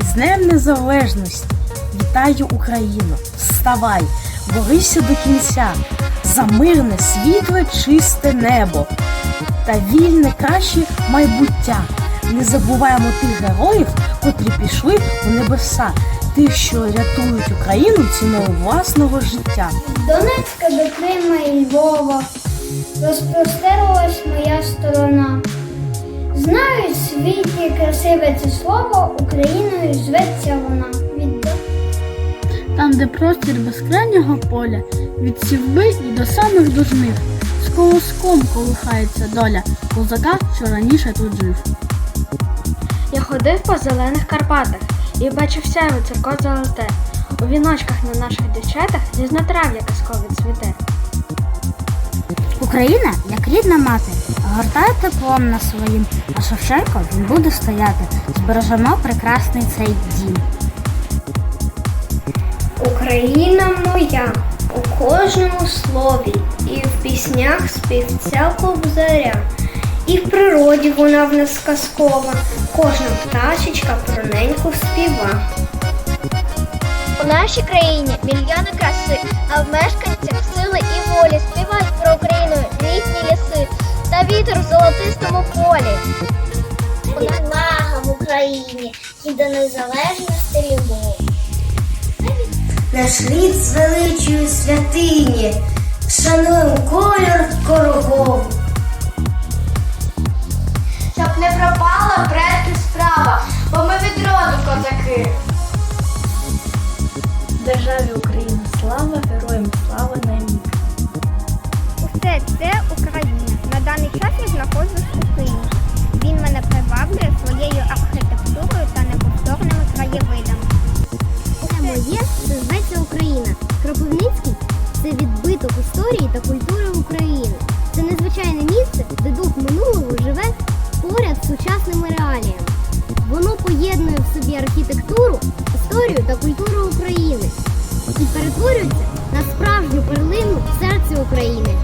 Днем Незалежності! Вітаю Україну! Вставай! Борися до кінця! За мирне, світле, чисте небо та вільне краще майбуття. Не забуваємо тих героїв, котрі пішли у небеса, тих, що рятують Україну ціною власного життя. Донецька до і Львова розпростерлась моя сторона. Знають в світі красиве це слово, Україною зветься вона. Від Там, де простір безкрайнього поля, від сівби і до самих дужних, з колоском колихається доля козака, що раніше тут жив. Я ходив по зелених Карпатах і бачив сяйво церков золоте. У віночках на наших дівчатах різнотрав'я казкове цвіте. Україна, як рідна мати, гортає теплом на своїм, а Шевченко він буде стояти. Збережемо прекрасний цей дім. Україна моя у кожному слові, і в піснях співця кобзаря. І в природі вона в нас казкова, кожна пташечка про неньку співа. У нашій країні мільйони краси, а в мешканцях сили і волі співають Україні і до незалежності любов. Наш рід звеличує святині, шануємо колір корогову. Щоб не пропала предки справа, бо ми від роду козаки. Державі Україна слава, героям слава навік. Усе це Україна. На даний час я знаходжусь у Києві. Він мене приваблює своєю історії та культури України. Це незвичайне місце, де дух минулого живе поряд з сучасними реаліями. Воно поєднує в собі архітектуру, історію та культуру України і перетворюється на справжню перлину в серці України.